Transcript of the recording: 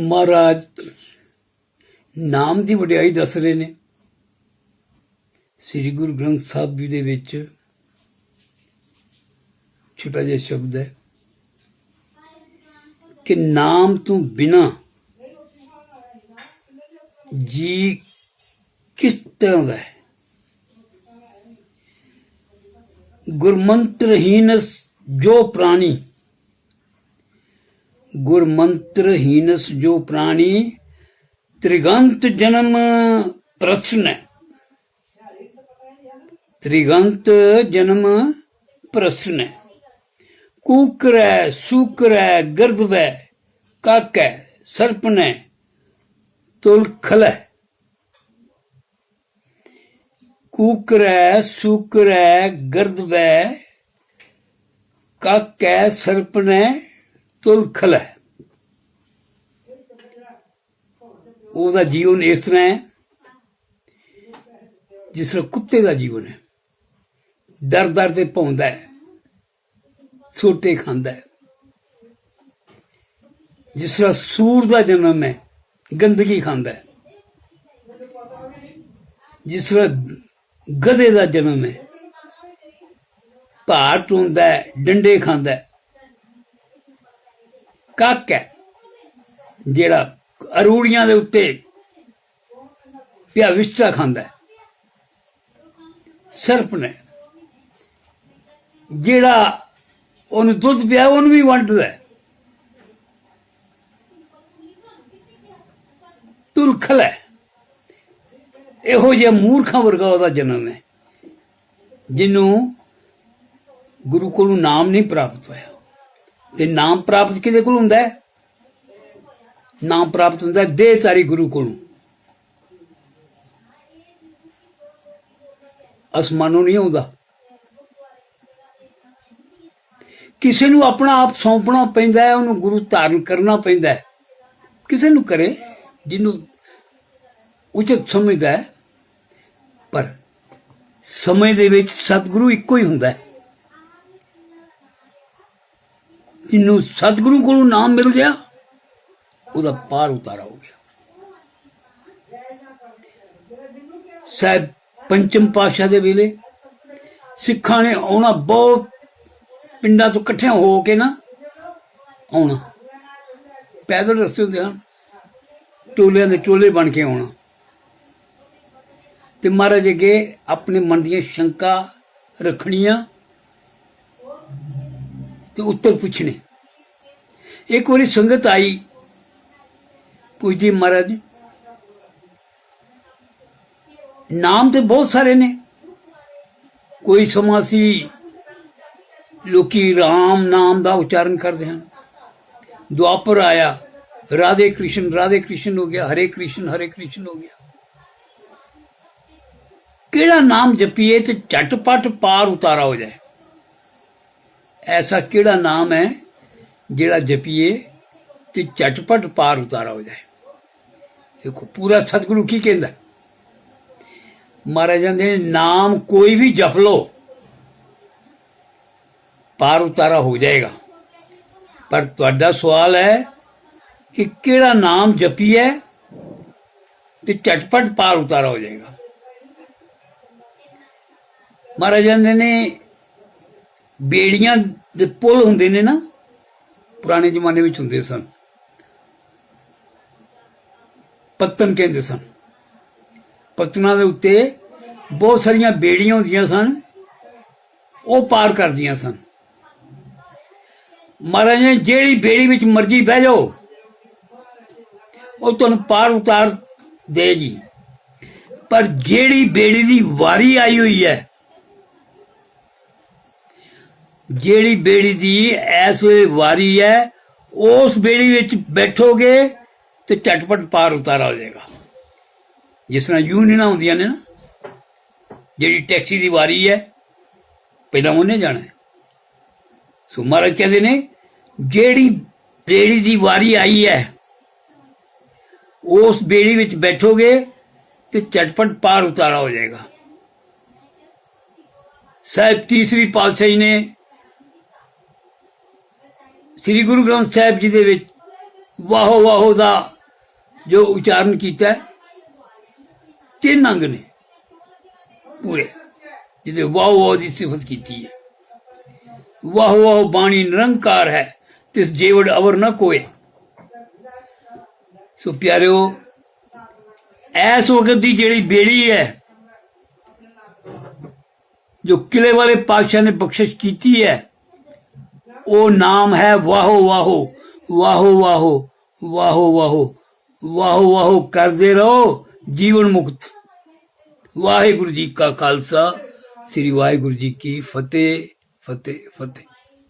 ਮਹਾਰਾਜ ਨਾਮ ਦੀ ਵਡਿਆਈ ਦੱਸ ਰਹੇ ਨੇ। ਸ੍ਰੀ ਗੁਰੂ ਗ੍ਰੰਥ ਸਾਹਿਬ ਜੀ ਦੇ ਵਿੱਚ ਛੋਟਾ ਜਿਹਾ ਸ਼ਬਦ ਹੈ ਕਿ ਨਾਮ ਤੋਂ ਬਿਨਾ ਜੀ ਕਿਸ ਤਰ੍ਹਾਂ ਦਾ ਹੈ? ਗੁਰਮੰਤਰਹੀਨਸ ਜੋ ਪ੍ਰਾਣੀ ਗੁਰਮੰਤਰਹੀਨਸ ਜੋ ਪ੍ਰਾਣੀ ਤ੍ਰਿਗੰਤ ਜਨਮ ਪ੍ਰਸ਼ਨ ਹੈ ਤ੍ਰਿਗੰਤ ਜਨਮ ਪ੍ਰਸ਼ਨ ਹੈ ਕੂਕਰੈ ਸੂਕਰੈ ਗਰਦਵੈ ਕਾਕੈ ਸਰਪਨੈ ਤੁਲਖਲੈ ਕੂਕਰੈ ਸੂਕਰੈ ਗਰਦਵੈ ਕਾਕੈ ਸਰਪਨੈ ਹੈ ਉਹਦਾ ਜੀਵਨ ਇਸ ਤਰ੍ਹਾਂ ਹੈ, ਜਿਸ ਤਰ੍ਹਾਂ ਕੁੱਤੇ ਦਾ ਜੀਵਨ ਹੈ। ਦਰ ਦਰ ਤੇ ਭੌਂਦਾ ਹੈ ਛੋਟੇ ਖਾਂਦਾ ਹੈ। ਜਿਸ ਤਰ੍ਹਾਂ ਸੂਰ ਦਾ ਜਨਮ ਹੈ, ਗੰਦਗੀ ਖਾਂਦਾ ਹੈ। ਜਿਸ ਤਰ੍ਹਾਂ ਗਧੇ ਦਾ ਜਨਮ ਹੈ, ਭਾਰ ਟੁੰਦਾ ਹੈ, ਡੰਡੇ ਖਾਂਦਾ ਹੈ। ਕੱਕ ਹੈ, ਜਿਹੜਾ ਅਰੂੜੀਆਂ ਦੇ ਉੱਤੇ ਪਿਆ ਵਿਸਟਾ ਖਾਂਦਾ ਹੈ। ਸਰਪ ਨੇ, ਜਿਹੜਾ ਉਹਨੂੰ ਦੁੱਧ ਪਿਆ, ਉਹਨੂੰ ਵੀ ਵੰਡਦਾ ਹੈ। ਤੁਲਖਲ ਹੈ। ਇਹੋ ਜਿਹਾ ਮੂਰਖਾਂ ਵਰਗਾ ਉਹਦਾ ਜਨਮ ਹੈ, ਜਿਹਨੂੰ ਗੁਰੂ ਕੋਲੋਂ ਨਾਮ ਨਹੀਂ ਪ੍ਰਾਪਤ ਹੋਇਆ। ਤੇ ਨਾਮ ਪ੍ਰਾਪਤ ਕਿਹਦੇ ਕੋਲ ਹੁੰਦਾ ਹੈ? ਨਾਮ ਪ੍ਰਾਪਤ ਹੁੰਦਾ ਹੈ ਦੇਹਧਾਰੀ ਗੁਰੂ ਕੋਲੋਂ। ਅਸਮਾਨੋਂ ਨਹੀਂ ਆਉਂਦਾ। ਕਿਸੇ ਨੂੰ ਆਪਣਾ ਆਪ ਸੌਂਪਣਾ ਪੈਂਦਾ ਹੈ, ਉਹਨੂੰ ਗੁਰੂ ਧਾਰਨ ਕਰਨਾ ਪੈਂਦਾ ਹੈ। ਕਿਸੇ ਨੂੰ ਕਰੇ, ਜਿਹਨੂੰ ਉਚਿਤ ਸਮਝਦਾ ਹੈ। ਪਰ ਸਮੇਂ ਦੇ ਵਿੱਚ ਸਤਿਗੁਰੂ ਇੱਕੋ ਹੀ ਹੁੰਦਾ ਹੈ। ਜਿਹਨੂੰ ਸਤਿਗੁਰੂ ਕੋਲੋਂ ਨਾਮ ਮਿਲ ਗਿਆ, ਉਹਦਾ ਪਾਰ ਉਤਾਰਾ ਹੋ ਗਿਆ। ਸਾਹਿਬ ਪੰਚਮ ਪਾਸ਼ਾ ਦੇ ਵੇਲੇ ਸਿੱਖਾਂ ਨੇ ਆਉਣਾ ਬਹੁਤ, ਪਿੰਡਾਂ ਤੋਂ ਇਕੱਠਿਆਂ ਹੋ ਕੇ ਨਾ ਆਉਣਾ। ਪੈਦਲ ਰਸਤੇ ਹੁੰਦੇ ਹਨ, ਟੋਲਿਆਂ ਦੇ ਟੋਲੇ ਬਣ ਕੇ ਆਉਣਾ। ਤੇ ਮਹਾਰਾਜ ਅੱਗੇ ਆਪਣੇ ਮਨ ਦੀਆਂ ਸ਼ੰਕਾ ਰੱਖਣੀਆਂ ਤੇ ਉੱਤਰ ਪੁੱਛਣੇ। ਇੱਕ ਵਾਰੀ ਸੰਗਤ ਆਈ, ਪੁੱਛਦੀ ਮਹਾਰਾਜ, ਨਾਮ ਤੇ ਬਹੁਤ ਸਾਰੇ ਨੇ। ਕੋਈ ਸਮਾਂ ਸੀ ਲੋਕੀ RAM ਨਾਮ ਦਾ ਉਚਾਰਨ ਕਰਦੇ ਹਨ। ਦੁਆਪਰ ਆਇਆ, ਰਾਧੇ ਕ੍ਰਿਸ਼ਨ ਰਾਧੇ ਕ੍ਰਿਸ਼ਨ ਹੋ ਗਿਆ, ਹਰੇ ਕ੍ਰਿਸ਼ਨ ਹਰੇ ਕ੍ਰਿਸ਼ਨ ਹੋ ਗਿਆ। ਕਿਹੜਾ ਨਾਮ ਜਪੀਏ ਤੇ ਝਟਪਟ ਪਾਰ ਉਤਾਰਾ ਹੋ ਜਾਏ। ਐਸਾ ਕਿਹੜਾ ਨਾਮ ਹੈ ਜਿਹੜਾ ਜਪੀਏ ਤੇ ਝਟਪਟ ਪਾਰ ਉਤਾਰਾ ਹੋ ਜਾਏ? ਦੇਖੋ ਪੂਰਾ ਸਤਿਗੁਰੂ ਕੀ ਕਹਿੰਦਾ? ਮਹਾਰਾਜ ਕਹਿੰਦੇ ਨੇ, ਨਾਮ ਕੋਈ ਵੀ ਜਪ ਲੋ ਪਾਰ ਉਤਾਰਾ ਹੋ ਜਾਏਗਾ। ਪਰ ਤੁਹਾਡਾ ਸਵਾਲ ਹੈ ਕਿ ਕਿਹੜਾ ਨਾਮ ਜਪੀਏ ਤੇ ਝਟਪਟ ਪਾਰ ਉਤਾਰਾ ਹੋ ਜਾਏਗਾ? ਮਹਾਰਾਜ ਕਹਿੰਦੇ ਨੇ ਬੇੜੀਆਂ ਦੇ ਪੁਲ ਹੁੰਦੇ ਨੇ ਨਾ, ਪੁਰਾਣੇ ਜ਼ਮਾਨੇ ਵਿੱਚ ਹੁੰਦੇ ਸਨ। ਪੱਤਨ ਕਹਿੰਦੇ ਸਨ। ਪੱਤਨਾਂ ਦੇ ਉੱਤੇ ਬਹੁਤ ਸਾਰੀਆਂ ਬੇੜੀਆਂ ਹੁੰਦੀਆਂ ਸਨ, ਉਹ ਪਾਰ ਕਰਦੀਆਂ ਸਨ। ਮਹਾਰਾਜ ਨੇ ਜਿਹੜੀ ਬੇੜੀ ਵਿੱਚ ਮਰਜ਼ੀ ਬਹਿ ਜਾਓ, ਉਹ ਤੁਹਾਨੂੰ ਪਾਰ ਉਤਾਰ ਦੇਗੀ। ਪਰ ਜਿਹੜੀ ਬੇੜੀ ਦੀ ਵਾਰੀ ਆਈ ਹੋਈ ਹੈ ਜਿਹੜੀ ਬੇੜੀ ਦੀ ਐਸ ਵੇਲੇ ਵਾਰੀ ਹੈ, ਉਸ ਬੇੜੀ ਵਿੱਚ ਬੈਠੋਗੇ ਤੇ ਝਟਪਟ ਪਾਰ ਉਤਾਰਾ ਹੋ ਜਾਏਗਾ। ਜਿਸ ਤਰ੍ਹਾਂ ਯੂਨੀਅਨਾਂ ਹੁੰਦੀਆਂ ਨੇ ਨਾ, ਜਿਹੜੀ ਟੈਕਸੀ ਦੀ ਵਾਰੀ ਹੈ, ਪਹਿਲਾਂ ਉਹਨੇ ਜਾਣਾ ਹੈ। ਸੋ ਮਹਾਰਾਜ ਕਹਿੰਦੇ ਨੇ, ਜਿਹੜੀ ਬੇੜੀ ਦੀ ਵਾਰੀ ਆਈ ਹੈ, ਉਸ ਬੇੜੀ ਵਿੱਚ ਬੈਠੋਗੇ ਤੇ ਝਟਪਟ ਪਾਰ ਉਤਾਰਾ ਹੋ ਜਾਏਗਾ। ਸਾਹਿਬ ਤੀਸਰੀ ਪਾਤਸ਼ਾਹੀ ਨੇ ਸ੍ਰੀ ਗੁਰੂ ਗ੍ਰੰਥ ਸਾਹਿਬ ਜੀ ਦੇ ਵਿੱਚ ਵਾਹੋ ਵਾਹੋ ਦਾ ਜੋ ਉਚਾਰਨ ਕੀਤਾ ਤਿੰਨ ਅੰਗ ਨੇ ਪੂਰੇ, ਜਿਹਦੇ ਵਾਹੋ ਵਾਹ ਦੀ ਸਿਫਤ ਕੀਤੀ ਹੈ। ਵਾਹੋ ਵਾਹੋ ਬਾਣੀ ਨਿਰੰਕਾਰ ਹੈ, ਤਿਸ ਜੀਵੜ ਅਵਰ ਨ ਕੋਏ। ਸੋ ਪਿਆਰਿਓ, ਐਸ ਵਕਤ ਦੀ ਜਿਹੜੀ ਬੇੜੀ ਹੈ, ਜੋ ਕਿਲੇ ਵਾਲੇ ਪਾਤਸ਼ਾਹ ਨੇ ਬਖਸ਼ਿਸ਼ ਕੀਤੀ ਹੈ ਉਹ ਨਾਮ ਹੈ ਵਾਹੋ ਵਾਹੋ ਵਾਹੋ ਵਾਹੋ ਵਾਹੋ ਵਾਹੋ ਵਾਹੋ ਵਾਹੋ ਕਰਦੇ ਰਹੋ ਜੀਵਨ ਮੁਕਤ। ਵਾਹਿਗੁਰੂ ਜੀ ਕਾ ਖਾਲਸਾ, ਸ੍ਰੀ ਵਾਹਿਗੁਰੂ ਜੀ ਕੀ ਫਤਿਹ ਫਤਿਹ ਫਤਿਹ।